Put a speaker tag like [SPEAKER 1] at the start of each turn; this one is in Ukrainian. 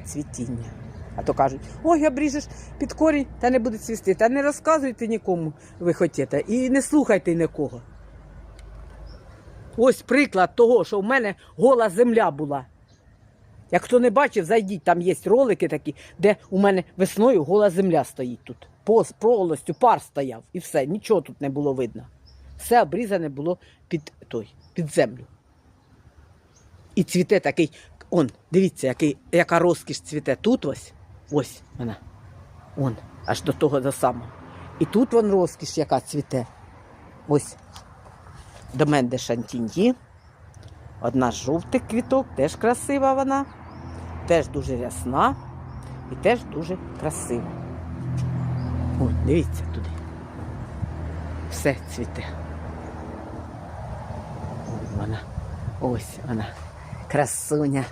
[SPEAKER 1] цвітіння. А то кажуть, ой, обріжеш під корінь, та не буде цвісти. Та не розказуйте нікому ви хочете і не слухайте нікого. Ось приклад того, що в мене гола земля була. Як хто не бачив, зайдіть, там є ролики такі, де у мене весною гола земля стоїть тут. Повністю пар стояв і все, нічого тут не було видно. Все обрізане було під той, під землю. І цвіте такий, он, дивіться, який, яка розкіш цвіте. Тут ось, ось вона. Он, аж до того до самого. І тут вон розкіш, яка цвіте. Ось. До мене де шантіньї. Одна з жовтих квіток, теж красива вона, теж дуже рясна і теж дуже красива. О, дивіться туди. Все цвіте. Ось вона. Ось вона. Красуня.